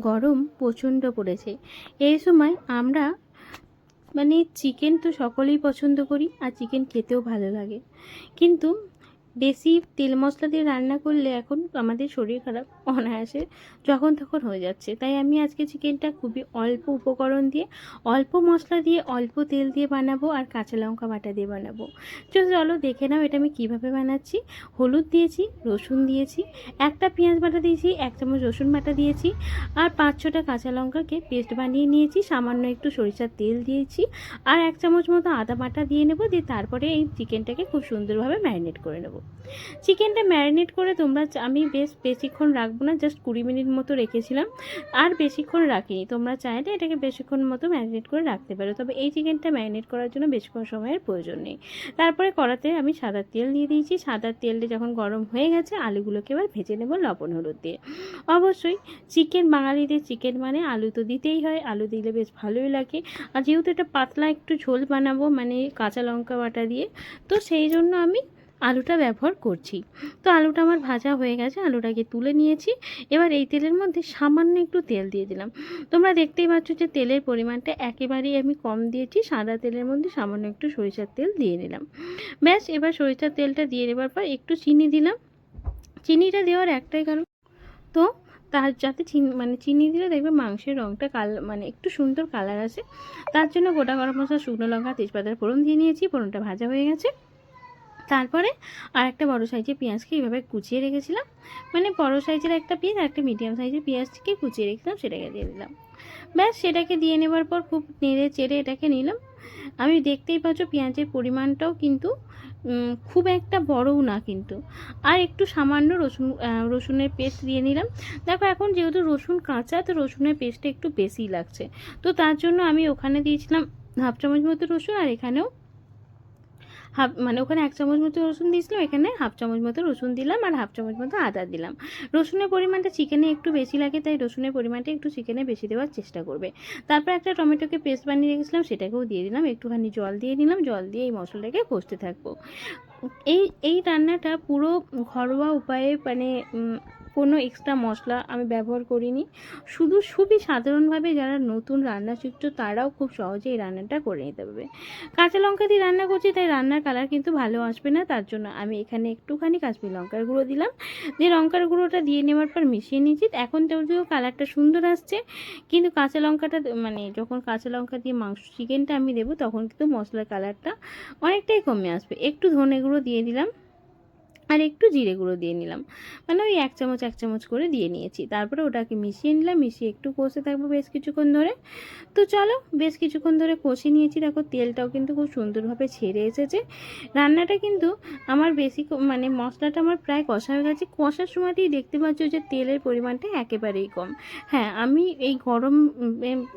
গরম প্রচণ্ড পড়েছে। এই সময় আমরা মানে চিকেন তো সকলেই পছন্দ করি আর চিকেন খেতেও ভালো লাগে। কিন্তু বেশি তেল মশলা দিয়ে রান্না করলে এখন আমাদের শরীর খারাপ অনায়াসে যখন তখন হয়ে যাচ্ছে। তাই আমি আজকে চিকেনটা খুবই অল্প উপকরণ দিয়ে, অল্প মশলা দিয়ে, অল্প তেল দিয়ে বানাবো আর কাঁচা লঙ্কা বাটা দিয়ে বানাবো। চলো দেখে নাও এটা আমি কীভাবে বানাচ্ছি। হলুদ দিয়েছি, রসুন দিয়েছি, একটা পেঁয়াজ বাটা দিয়েছি, এক চামচ রসুন বাটা দিয়েছি আর পাঁচ ছটা কাঁচা লঙ্কাকে পেস্ট বানিয়ে নিয়েছি। সামান্য একটু সরিষার তেল দিয়েছি আর এক চামচ মতো আদা বাটা দিয়ে নেব, দিয়ে তারপরে এই চিকেনটাকে খুব সুন্দরভাবে ম্যারিনেট করে নেব। চিকেনটা ম্যারিনেট করে তোমরা আমি বেশ বেশিক্ষণ রাখব না জাস্ট কুড়ি মিনিট মতো রেখেছিলাম। আর বেশিক্ষণ রাখিনি, তোমরা চাইলে এটাকে বেশিক্ষণ মতো ম্যারিনেট করে রাখতে পারো। তবে এই চিকেনটা ম্যারিনেট করার জন্য বেশিক্ষণ সময়ের প্রয়োজন নেই। তারপরে কড়াতে আমি সাদা তেল দিয়ে দিয়েছি। সাদা তেলটা যখন গরম হয়ে গেছে, আলুগুলোকে এবার ভেজে নেব লবণ, হলুদ দিয়ে। অবশ্যই চিকেন বাঙালিদের চিকেন মানে আলু তো দিতেই হয়, আলু দিলে বেশ ভালোই লাগে। আর যেহেতু এটা পাতলা একটু ঝোল বানাবো মানে কাঁচা লঙ্কা বাটা দিয়ে, তো সেই জন্য আমি আলুটা ব্যবহার করছি। তো আলুটা আমার ভাজা হয়ে গেছে, আলুটাকে তুলে নিয়েছি। এবার এই তেলের মধ্যে সামান্য একটু তেল দিয়ে দিলাম। তোমরা দেখতেই পাচ্ছ যে তেলের পরিমাণটা একেবারেই আমি কম দিয়েছি, সাদা তেলের মধ্যে সামান্য একটু সরিষার তেল দিয়ে নিলাম ব্যাস, এবার সরিষার তেলটা দিয়ে দেওয়ার পর একটু চিনি দিলাম। চিনিটা দেওয়ার একটাই কারণ তো, তার যাতে চিনি মানে চিনি দিলে দেখবে মাংসের রঙটা কাল মানে একটু সুন্দর কালার আসে। তার জন্য গোটা গরম মশলা, শুকনো লঙ্কা, তেজপাতার ফোড়ন দিয়ে নিয়েছি, ফোড়নটা ভাজা হয়ে গেছে। তারপরে আর একটা বড়ো সাইজের পেঁয়াজকে এইভাবে কুচিয়ে রেখেছিলাম। মানে বড়ো সাইজের একটা পেঁয়াজ আর একটা মিডিয়াম সাইজের পেঁয়াজকে কুচিয়ে রেখেছিলাম, সেটাকে দিয়ে দিলাম। ব্যাস, সেটাকে দিয়ে নেবার পর খুব নেড়ে চেড়ে এটাকে নিলাম। আমি দেখতেই পাচ্ছ পেঁয়াজের পরিমাণটাও কিন্তু খুব একটা বড়ও না কিন্তু। আর একটু সামান্য রসুন রসুনের পেস্ট দিয়ে নিলাম। দেখো, এখন যেহেতু রসুন কাঁচা, তো রসুনের পেস্টটা একটু বেশি লাগছে। তো তার জন্য আমি ওখানে দিয়েছিলাম হাফ চামচ মতো রসুন আর এখানেও হাফ মানে ওখানে এক চামচ মতো রসুন দিয়েছিলাম, এখানে হাফ চামচ মতো রসুন দিলাম আর হাফ চামচ মতো আদা দিলাম। রসুনের পরিমাণটা চিকেনে একটু বেশি লাগে, তাই রসুনের পরিমাণটা একটু চিকেনে বেশি দেওয়ার চেষ্টা করবে। তারপর একটা টমেটোকে পেস্ট বানিয়ে রেখেছিলাম, সেটাকেও দিয়ে দিলাম, একটুখানি জল দিয়ে দিলাম জল দিয়ে এই মশলাটাকে কষতে থাকব। এই এই রান্নাটা পুরো ঘরোয়া উপায়ে মানে কোনো এক্সট্রা মশলা আমি ব্যবহার করিনি। শুধু খুবই সাধারণভাবে যারা নতুন রান্না শিখছো, তারাও খুব সহজে এই রান্নাটা করে নিতে পারবে। কাঁচা লঙ্কা দিয়ে রান্না করছি, তাই রান্নার কালার কিন্তু ভালো আসবে না, তার জন্য আমি এখানে একটুখানি কাশ্মীর লঙ্কার গুঁড়ো দিলাম। দিয়ে লঙ্কার গুঁড়োটা দিয়ে নেওয়ার পর মিশিয়ে নিয়েছি এখন যদিও কালারটা সুন্দর আসছে, কিন্তু কাঁচা লঙ্কাটা মানে যখন কাঁচা লঙ্কা দিয়ে মাংস চিকেনটা আমি দেবো, তখন কিন্তু মশলার কালারটা অনেকটাই কমে আসবে। একটু ধনে দিয়ে দিলাম। আর একটু জিরে গুঁড়ো দিয়ে নিলাম। মানে ওই এক চামচ এক চামচ করে দিয়ে নিয়েছি। তারপরে ওটাকে মিশিয়ে নিলাম, মিশিয়ে একটু কষে থাকব বেশ কিছুক্ষণ ধরে। তো চলো, বেশ কিছুক্ষণ ধরে কষে নিয়েছি। দেখো, তেলটাও কিন্তু খুব সুন্দরভাবে ছেড়ে এসেছে। রান্নাটা কিন্তু আমার বেশি মানে মশলাটা আমার প্রায় কষা হয়ে গেছে। কষার সময়তেই দেখতে পাচ্ছ যে তেলের পরিমাণটা একেবারেই কম। হ্যাঁ আমি এই গরম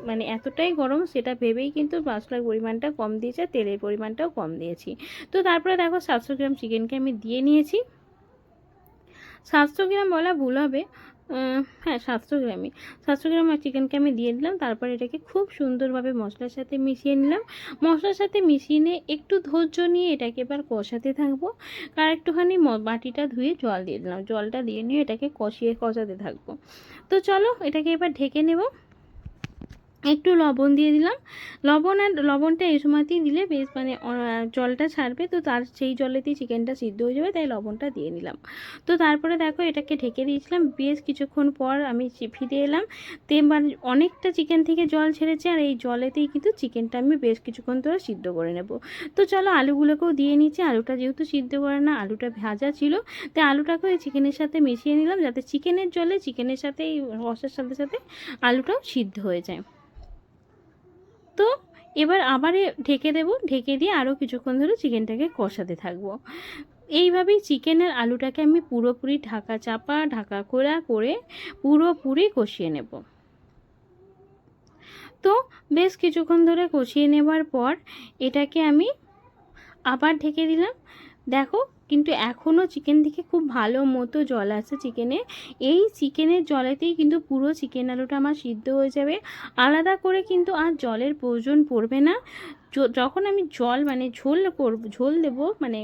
মানে এতটাই গরম সেটা ভেবেই কিন্তু মশলার পরিমাণটা কম দিয়েছে তেলের পরিমাণটাও কম দিয়েছি। তো তারপরে দেখো, সাতশো গ্রাম চিকেনকে আমি দিয়ে নিয়েছি। সাতশো গ্রাম বলা ভুল হবে। হ্যাঁ সাতশো গ্রামই। সাতশো গ্রাম চিকেনকে আমি দিয়ে দিলাম, তারপর এটাকে খুব সুন্দরভাবে মশলার সাথে মিশিয়ে নিলাম। মশলার সাথে মিশিয়ে নিয়ে একটু ধৈর্য নিয়ে এটাকে এবার কষাতে থাকব, আর একটুখানি মাটিটা ধুয়ে জল দিয়ে দিলাম। জলটা দিয়ে নিয়ে এটাকে কষিয়ে, কষাতে থাকব। তো চলো, এটাকে এবার ঢেকে নেব। একটু লবণ দিয়ে দিলাম। লবণ আর লবণটা এই সময়তেই দিলে বেশ মানে জলটা ছাড়বে। তো তার, সেই জলেতেই চিকেনটা সিদ্ধ হয়ে যাবে, তাই লবণটা দিয়ে নিলাম। তো তারপরে দেখো এটাকে ঢেকে দিয়েছিলাম। বেশ কিছুক্ষণ পর আমি ফিরে এলাম। তো অনেকটা চিকেন থেকে জল ছেড়েছে, আর এই জলেতেই কিন্তু চিকেনটা আমি বেশ কিছুক্ষণ ধরে সিদ্ধ করে নেব। তো চলো আলুগুলোকেও দিয়ে নিচ্ছি। আলুটা যেহেতু সিদ্ধ করে না, আলুটা ভাজা ছিল, তাই আলুটাকেও এই চিকেনের সাথে মিশিয়ে নিলাম, যাতে চিকেনের জলে, চিকেনের সাথে এই রসের সাথে সাথে আলুটাও সিদ্ধ হয়ে যায়। তো এবার আবার ঢেকে দেব, ঢেকে দিয়ে আরও কিছুক্ষণ ধরে চিকেনটাকে কষাতে থাকব। এইভাবেই চিকেনের আলুটাকে আমি পুরোপুরি ঢাকা চাপা, ঢাকা খোলা করে পুরোপুরি কষিয়ে নেব। তো বেশ কিছুক্ষণ ধরে কষিয়ে নেবার পর এটাকে আমি আবার ঢেকে দিলাম। দেখো কিন্তু এখনও চিকেন থেকে খুব ভালো মতো জল আছে চিকেনে এই চিকেনের জলেতেই কিন্তু পুরো চিকেন আলুটা আমার সিদ্ধ হয়ে যাবে। আলাদা করে কিন্তু আর জলের প্রয়োজন পড়বে না। যখন আমি জল মানে ঝোল করব, ঝোল দেব মানে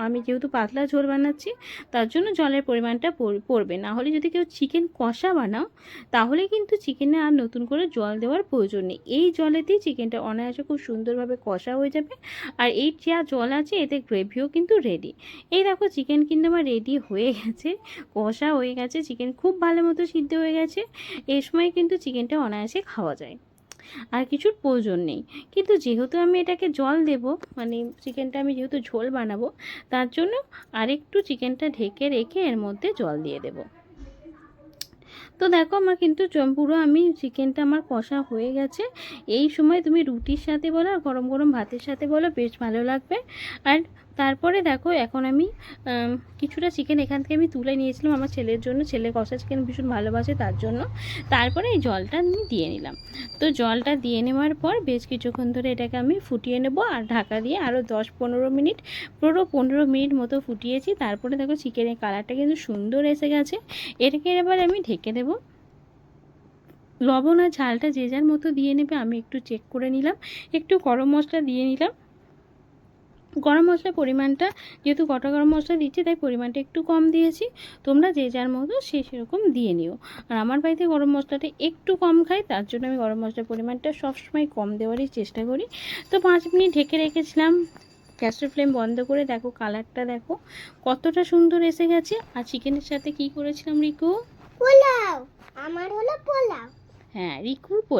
আমি যেহেতু পাতলা ঝোল বানাচ্ছি, তার জন্য জলের পরিমাণটা পড়- পড়বে। না হলে যদি কেউ চিকেন কষা বানাও, তাহলে কিন্তু চিকেনে আর নতুন করে জল দেওয়ার প্রয়োজন নেই। এই জলেতেই চিকেনটা অনায়াসে খুব সুন্দরভাবে কষা হয়ে যাবে। আর এই যা জল আছে, এতে গ্রেভিও কিন্তু রেডি এই দেখো চিকেন কিন্তু আমার রেডি হয়ে গেছে, কষা হয়ে গেছে চিকেন খুব ভালো মতো সিদ্ধ হয়ে গেছে। এই সময় কিন্তু চিকেনটা অনায়াসে খাওয়া যায়। আর কিছুর প্রয়োজন নেই। কিন্তু যেহেতু আমি এটাকে জল দেব মানে চিকেনটা আমি যেহেতু ঝোল বানাবো, তার জন্য আরেকটু চিকেনটা ঢেকে রেখে এর মধ্যে জল দিয়ে দেব। তো দেখো আমার কিন্তু পুরো আমি চিকেনটা আমার কষা হয়ে গেছে। এই সময় তুমি রুটির সাথে বলো আর গরম গরম ভাতের সাথে বলো, বেশ ভালো লাগবে। আর তারপরে দেখো, এখন আমি কিছুটা চিকেন এখান থেকে আমি তুলে নিয়েছিলাম আমার ছেলের জন্য। ছেলে কষা চিকেন ভীষণ ভালোবাসে তার জন্য। তারপরে এই জলটা আমি দিয়ে নিলাম। তো জলটা দিয়ে নেওয়ার পর বেশ কিছুক্ষণ ধরে এটাকে আমি ফুটিয়ে নেব আর ঢাকা দিয়ে আরও দশ পনেরো মিনিট, পুরো পনেরো মিনিট মতো ফুটিয়েছি। তারপরে দেখো চিকেনের কালারটা কিন্তু সুন্দর এসে গেছে। এটাকে এবার আমি ঢেকে দেবো। লবণ আর ঝালটা যে যার মতো দিয়ে নেবে, আমি একটু চেক করে নিলাম। একটু গরম মশলা দিয়ে নিলাম। গরম মশলার পরিমাণটা যেহেতু গোটা গরম মশলা দিচ্ছি তাই পরিমাণটা একটু কম দিয়েছি। তোমরা যে যার মতো সে সেরকম দিয়ে নিও। আর আমার বাড়িতে গরম মশলাটা একটু কম খাই তার জন্য আমি গরম মশলার পরিমাণটা সবসময় কম দেওয়ারই চেষ্টা করি। তো পাঁচ মিনিট ঢেকে রেখেছিলাম। গ্যাসের ফ্লেম বন্ধ করে দেখো কালারটা দেখো কতটা সুন্দর এসে গেছে। আর চিকেনের সাথে কি করেছিলাম রিকু? পোলাও। আমার হলো পোলাও। হ্যাঁ রিকুর পোল